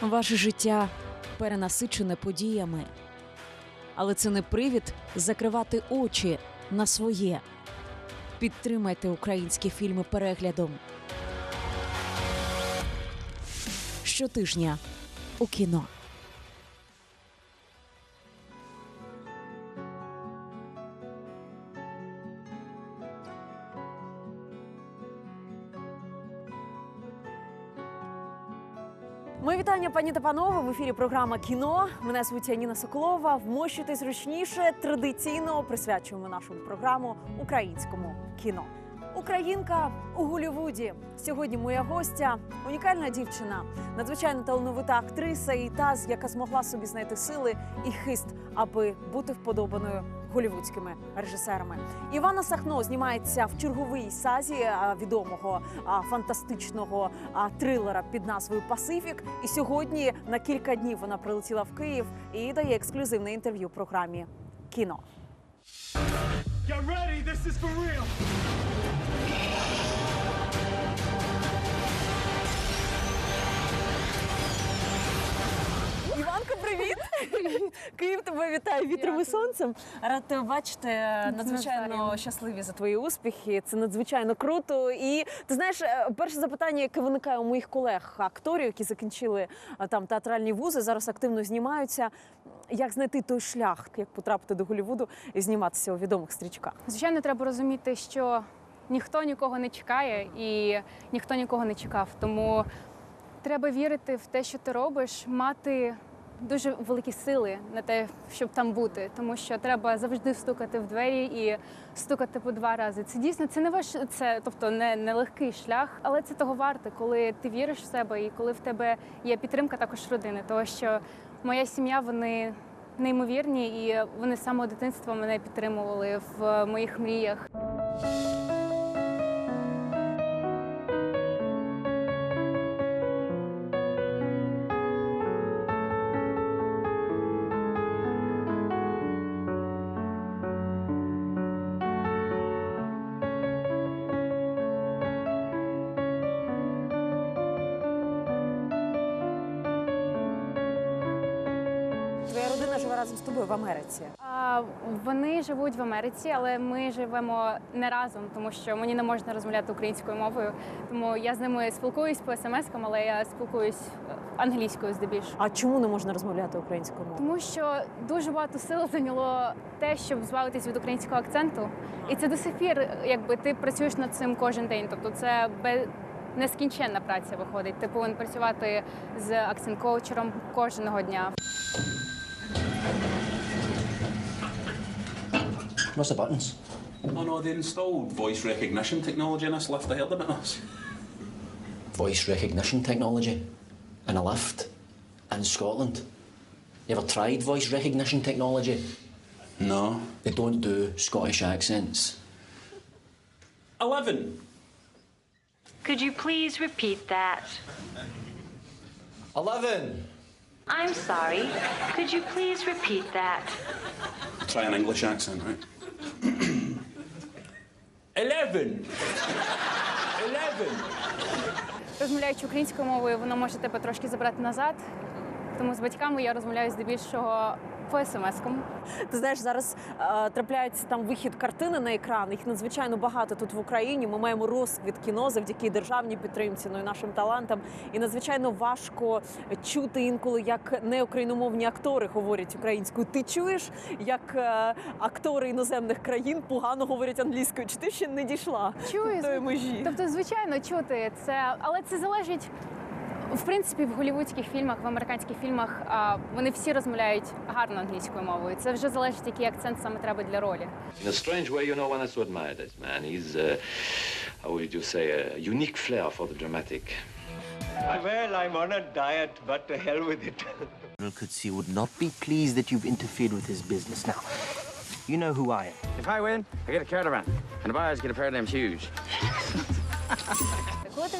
Ваше життя перенасичене подіями. Але це не привід закривати очі на своє. Підтримайте українські фільми переглядом. Щотижня у кіно. Вітання, пані та панове. В ефірі програма кіно. Мене звуть Яніна Соколова. Вмощуйтесь зручніше. Традиційно присвячуємо нашу програму українському кіно. Українка у Голлівуді. Сьогодні моя гостя унікальна дівчина, надзвичайно талановита актриса і та, яка змогла собі знайти сили і хист, аби бути вподобаною голівудськими режисерами. Івана Сахно знімається в черговій сазі відомого фантастичного а, трилера під назвою Пасифік. І сьогодні на кілька днів вона прилетіла в Київ і дає ексклюзивне інтерв'ю програмі Кіно. This is for real. Привіт! Київ тебе вітає вітром і сонцем. Рад тебе бачити. Надзвичайно щасливі за твої успіхи. Це надзвичайно круто. І ти знаєш, е, перше запитання, яке виникає у моїх колег, акторів, які закінчили е, там театральні вузи, зараз активно знімаються. Як знайти той шлях, як потрапити до Голлівуду і зніматися у відомих стрічках? Звичайно, треба розуміти, що ніхто нікого не чекає і ніхто нікого не чекав. Тому треба вірити в те, що ти робиш, мати дуже великі сили на те, щоб там бути. Тому що треба завжди стукати в двері і стукати по два рази. Це дійсно це не ваш, це тобто не, не легкий шлях, але це того варте, коли ти віриш в себе і коли в тебе є підтримка також родини. Тому що моя сім'я, вони. Неймовірні, і вони з самого дитинства мене підтримували в моїх мріях. Живе разом з тобою в Америці. А, вони живуть в Америці, але ми живемо не разом, тому що мені не можна розмовляти українською мовою. Тому я з ними спілкуюсь по смс-кам, але я спілкуюсь е, англійською здебільшого. А чому не можна розмовляти українською мовою? Тому що дуже багато сил зайняло те, щоб збавитись від українського акценту, і це до сих пір, якби ти працюєш над цим кожен день. Тобто, це без нескінченна праця виходить. Ти повинен працювати з акцент-коучером кожного дня. What's the buttons? Oh no, they installed voice recognition technology in this lift. I heard about this. Voice recognition technology in a lift in Scotland. You ever tried voice recognition technology? No. They don't do Scottish accents. Eleven. Could you please repeat that? Eleven. I'm sorry. Could you please repeat that? Try an English accent, right? Eleven. Eleven. Розмовляючи українською мовою, воно може тебе трошки забрати назад. Тому з батьками я розмовляю здебільшого по смс-кам. Ти знаєш, зараз е, трапляється там вихід картини на екран. Їх надзвичайно багато тут в Україні. Ми маємо розквіт кіно завдяки державній підтримці, ну і нашим талантам. І надзвичайно важко чути інколи, як неукраїномовні актори говорять українською. Ти чуєш, як е, актори іноземних країн погано говорять англійською? Чи ти ще не дійшла Чую, до тої межі? Тобто, звичайно, чути це, але це залежить. В принципі, в голівудських фільмах, в американських фільмах вони всі розмовляють гарно англійською мовою. Це вже залежить, який акцент саме треба для ролі. In a strange way, you know one has to admire this man. He's, uh, how would you say, a unique flair for the dramatic. Well, I'm on a diet, but to hell with it. General Kutsi would not be pleased that you've interfered with his business. Now, you know who I am. If I win, I get a caravan. And if I get a pair of them shoes.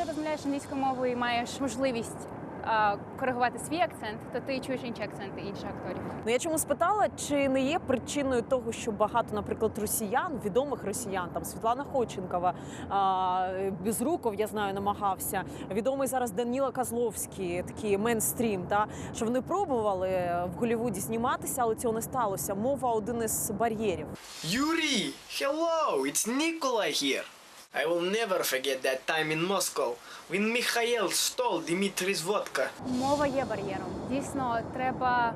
Вже розмовляєш англійською мовою і маєш можливість а, коригувати свій акцент, то ти чуєш інші акценти інших акторів. Ну я чому спитала, чи не є причиною того, що багато, наприклад, росіян, відомих росіян, там Світлана Ходченкова, а, Безруков, я знаю, намагався. Відомий зараз Даніла Козловський, такий мейнстрім, та що вони пробували в Голлівуді зніматися, але цього не сталося. Мова один із бар'єрів. Yuri, hello, it's Nikolai here. I will never forget that time in Moscow when Mikhail stole Dimitri's vodka. Мова є бар'єром. Дійсно, треба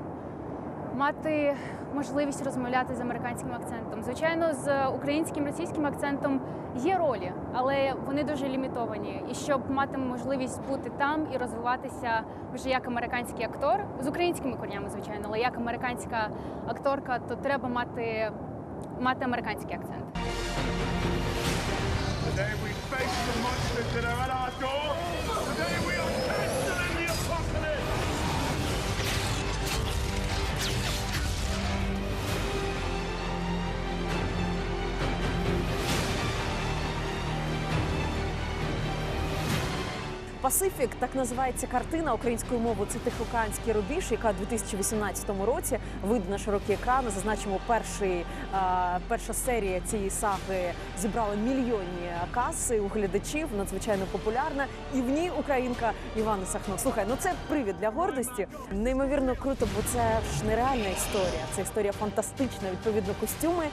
мати можливість розмовляти з американським акцентом. Звичайно, з українським російським акцентом є ролі, але вони дуже лімітовані. І щоб мати можливість бути там і розвиватися вже як американський актор з українськими корнями, звичайно, але як американська акторка, то треба мати, мати американський акцент. Today we face the monsters that are at our door. Пасифік так називається картина українською мовою. Це тихоокеанський рубіж, яка у 2018 році вийде на широкі екрани. Зазначимо, перший, перша серія цієї саги зібрала мільйонні каси у глядачів, надзвичайно популярна. І в ній українка Івана Сахно. Слухай, ну це привід для гордості. Неймовірно круто, бо це ж нереальна історія. Це історія фантастична. Відповідно, костюми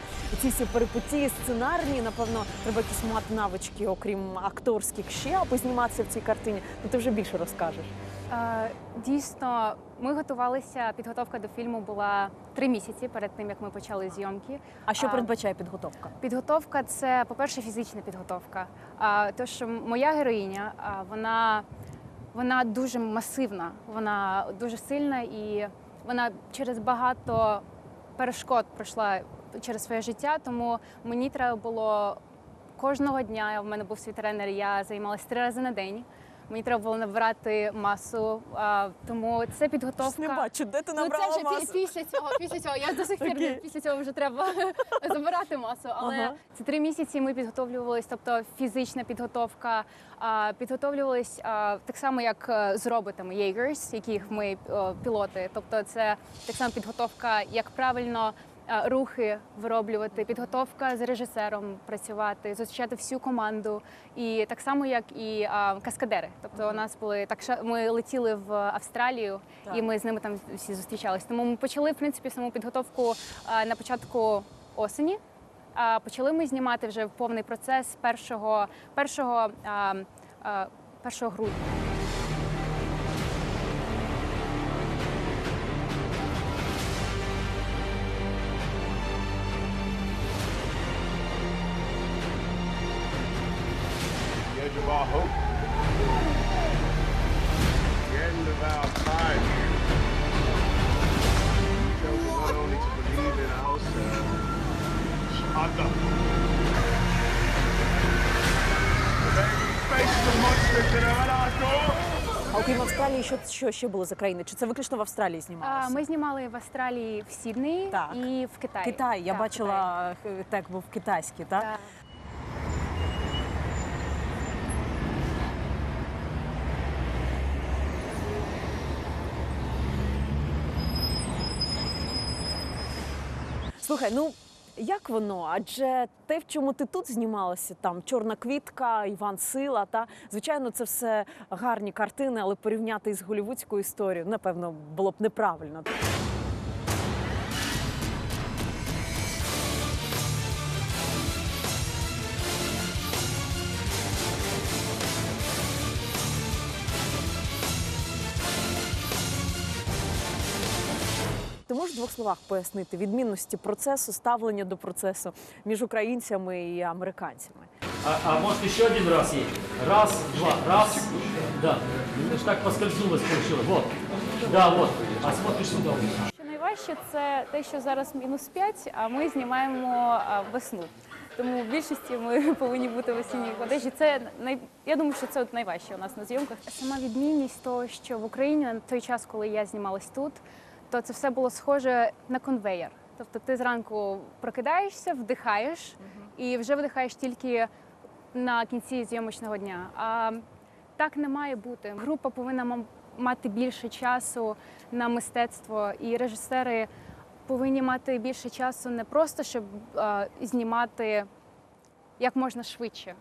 ці всі перипетії сценарні. Напевно, треба якісь мати навички, окрім акторських ще, аби зніматися в цій картині. Ну ти вже більше розкажеш. Е, Дійсно, ми готувалися. Підготовка до фільму була три місяці перед тим, як ми почали зйомки. А що передбачає підготовка? Підготовка це, по-перше, фізична підготовка. А, то, що моя героїня, вона, вона дуже масивна, вона дуже сильна і вона через багато перешкод пройшла через своє життя, тому мені треба було кожного дня. В мене був свій тренер, я займалася три рази на день. Мені треба було набирати масу, а, тому це підготовка. Не бачу, де ти Ну, набрала це вже масу? після цього. Після цього я до сих пір Окей. після цього вже треба забирати масу. Але Ага. ці три місяці ми підготовлювалися, тобто фізична підготовка. а, Підготовлювались а, так само, як е, з роботами Jaegers, яких ми о, пілоти. Тобто, це так само підготовка, як правильно. Е, Рухи вироблювати, підготовка з режисером працювати, зустрічати всю команду, і так само як і а, каскадери. Тобто у нас були так, ми летіли в Австралію, Так. і ми з ними там всі зустрічались. Тому ми почали в принципі саму підготовку а, на початку осені. А почали ми знімати вже повний процес 1, 1, а, а, 1 грудня. Окрім Австралії, що, що ще було за країни? Чи це виключно в Австралії А, знімалося? Ми знімали в Австралії, в Сіднеї Так. і в Китаї. Китай, я Так, бачила е, так, був китайський, так? Так. Слухай, ну як воно? Адже те, в чому ти тут знімалася, там Чорна квітка, Іван Сила, та звичайно, це все гарні картини, але порівняти із голівудською історією, напевно, було б неправильно. Двох словах пояснити відмінності процесу, ставлення до процесу між українцями і американцями? А, а может еще один раз есть? Раз, два, раз. Да. Видишь, так поскользнулось получилось. Вот. Да, вот. А смотришь сюда. Що найважче, це те, що зараз мінус 5, а ми знімаємо а, весну. Тому в більшості ми повинні бути в осінній одежі. Це най... я думаю, що це от найважче у нас на зйомках. Сама відмінність того, що в Україні на той час, коли я знімалась тут, то це все було схоже на конвейер. Тобто ти зранку прокидаєшся, вдихаєш і вже видихаєш тільки на кінці зйомочного дня. А так не має бути. Група повинна мати більше часу на мистецтво, і режисери повинні мати більше часу не просто щоб е, знімати як можна швидше,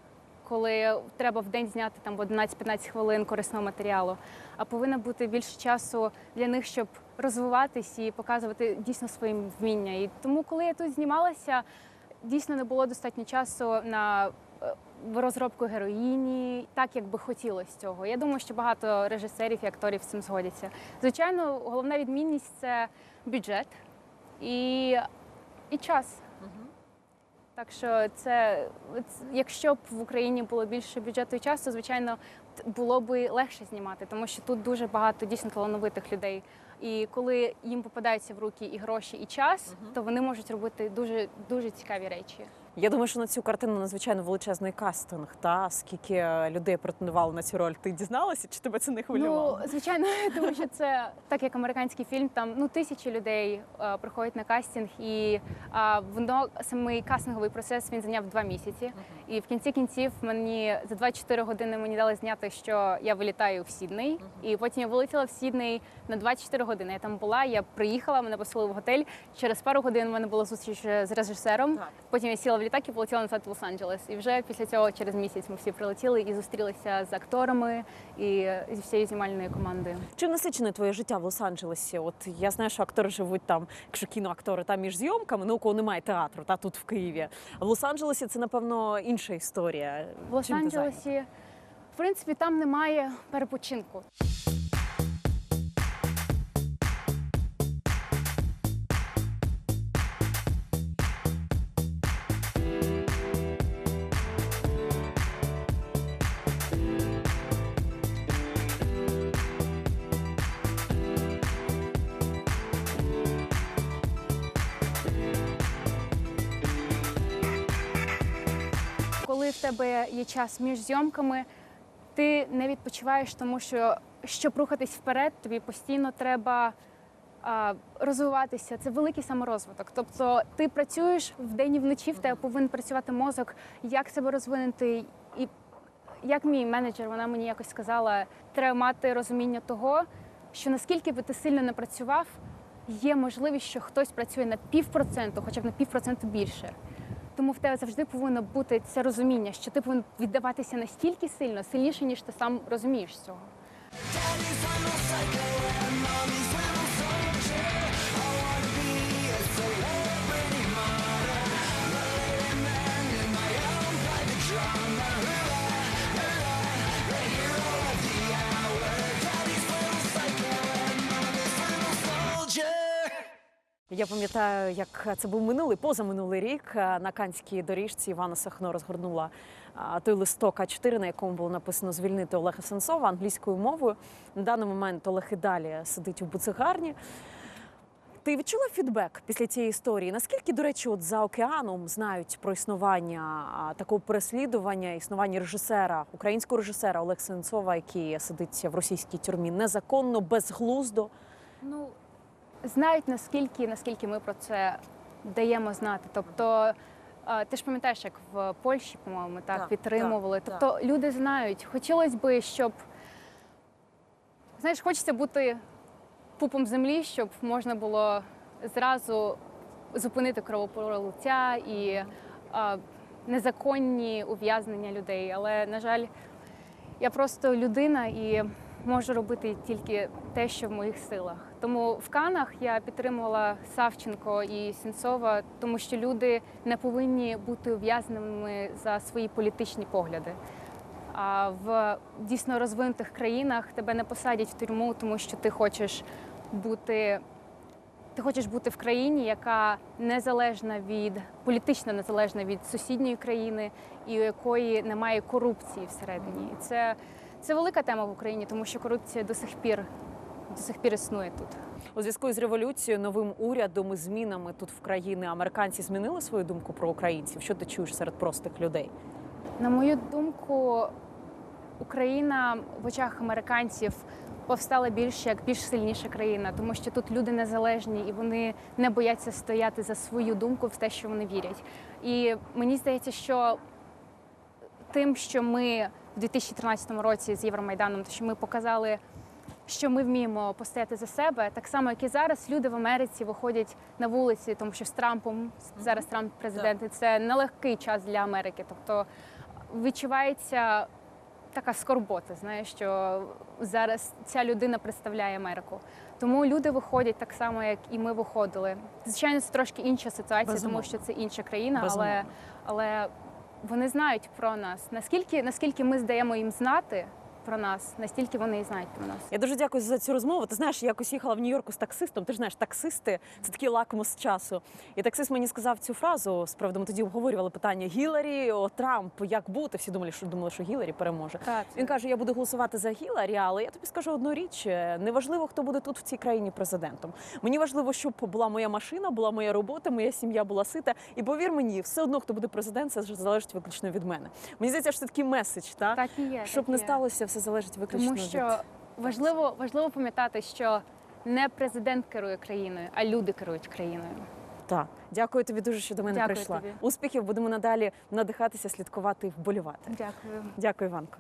коли треба в день зняти там в 11-15 хвилин корисного матеріалу, а повинно бути більше часу для них, щоб розвиватись і показувати дійсно свої вміння. І тому, коли я тут знімалася, дійсно не було достатньо часу на е, розробку героїні, так як би хотілося цього. Я думаю, що багато режисерів і акторів з цим згодяться. Звичайно, головна відмінність це бюджет і, і час. Так що це, якщо б в Україні було більше бюджету і часу, звичайно, було б легше знімати, тому що тут дуже багато дійсно талановитих людей. І коли їм попадаються в руки і гроші, і час, то вони можуть робити дуже дуже цікаві речі. Я думаю, що на цю картину надзвичайно величезний кастинг. Та скільки людей претендувало на цю роль, ти дізналася, чи тебе це не хвилювало? Ну, звичайно, тому що це так як американський фільм, там ну тисячі людей е, приходять на кастинг, і е, воно самий кастинговий процес він зайняв два місяці. І в кінці кінців мені за 24 години мені дали зняти, що я вилітаю в Сідней. І потім я вилетіла в Сідней на 24 години. Я там була, я приїхала, мене поселили в готель. Через пару годин у мене була зустріч е, з режисером. Потім я сіла в літак і полетіла назад в Лос-Анджелес. І вже після цього, через місяць, ми всі прилетіли і зустрілися з акторами і зі всією знімальною командою. Чим насичене твоє життя в Лос-Анджелесі? От я знаю, що актори живуть там, якщо кіноактори там між зйомками, ну у кого немає театру, та тут в Києві. В Лос-Анджелесі це напевно інша історія. В? Лос-Анджелесі, в принципі, там немає перепочинку. Коли в тебе є час між зйомками, ти не відпочиваєш, тому що щоб рухатись вперед, тобі постійно треба а, розвиватися. Це великий саморозвиток. Тобто ти працюєш вдень і вночі, в тебе повинен працювати мозок, як себе розвинути. І як мій менеджер, вона мені якось сказала, треба мати розуміння того, що наскільки би ти сильно не працював, є можливість, що хтось працює на півпроценту, хоча б на півпроценту більше. Тому в тебе завжди повинно бути це розуміння, що ти повинен віддаватися настільки сильно, сильніше, ніж ти сам розумієш цього. Я пам'ятаю, як це був минулий, позаминулий рік е, на Канській доріжці Івана Сахно розгорнула той листок А4, на якому було написано звільнити Олега Сенцова англійською мовою. На даний момент Олег і далі сидить у буцегарні. Ти відчула фідбек після цієї історії? Наскільки, до речі, от за океаном знають про існування такого переслідування, існування режисера, українського режисера Олега Сенцова, який сидить в російській тюрмі незаконно, безглуздо? Ну знають наскільки, наскільки ми про це даємо знати. Тобто, ти ж пам'ятаєш, як в Польщі, по-моєму, так, Так, підтримували. так, тобто люди знають. Хотілося б, щоб знаєш, хочеться бути пупом землі, щоб можна було зразу зупинити кровопролиття і е, незаконні ув'язнення людей. Але, на жаль, я просто людина і можу робити тільки те, що в моїх силах. Тому в Канах я підтримувала Савченко і Сенцова, тому що люди не повинні бути ув'язненими за свої політичні погляди. А в дійсно розвинутих країнах тебе не посадять в тюрму, тому що ти хочеш бути. Ти хочеш бути в країні, яка незалежна від політично незалежна від сусідньої країни, і у якої немає корупції всередині. Це, це велика тема в Україні, тому що корупція до сих пір до сих пір існує тут. У зв'язку з революцією, новим урядом і змінами тут в країні американці змінили свою думку про українців. Що ти чуєш серед простих людей? На мою думку, Україна в очах американців повстала більше як більш сильніша країна, тому що тут люди незалежні і вони не бояться стояти за свою думку в те, що вони вірять. І мені здається, що тим, що ми в 2013 році з Євромайданом, що ми показали, що ми вміємо постояти за себе, так само, як і зараз люди в Америці виходять на вулиці, тому що з Трампом зараз Трамп президент, і це нелегкий час для Америки. Тобто відчувається така скорбота, знаєш, що зараз ця людина представляє Америку. Тому люди виходять так само, як і ми виходили. Звичайно, це трошки інша ситуація, Безумовно. тому що це інша країна, але, але вони знають про нас. Наскільки, наскільки ми здаємо їм знати про нас, настільки вони і знають про нас. Я дуже дякую за цю розмову. Ти знаєш, я якось їхала в Нью-Йорку з таксистом. Ти ж знаєш, таксисти це такий лакмус часу. І таксист мені сказав цю фразу. Справді ми тоді обговорювали питання Гіларі, о, Трамп, як бути. Всі думали, що думали, що Гіларі переможе. Так, Він каже: Я буду голосувати за Гіларі, але я тобі скажу одну річ: неважливо, хто буде тут в цій країні президентом. Мені важливо, щоб була моя машина, була моя робота, моя сім'я була сита. І повір мені, все одно, хто буде президент, це залежить виключно від мене. Мені здається, що це такий меседж, та? Так і є. щоб так не є. сталося, все залежить виключно Тому від що важливо, важливо пам'ятати, що не президент керує країною, а люди керують країною. Так, дякую тобі дуже, що до мене Дякую прийшла. тобі. Успіхів будемо надалі надихатися, слідкувати і вболівати. Дякую. Дякую, Іванко.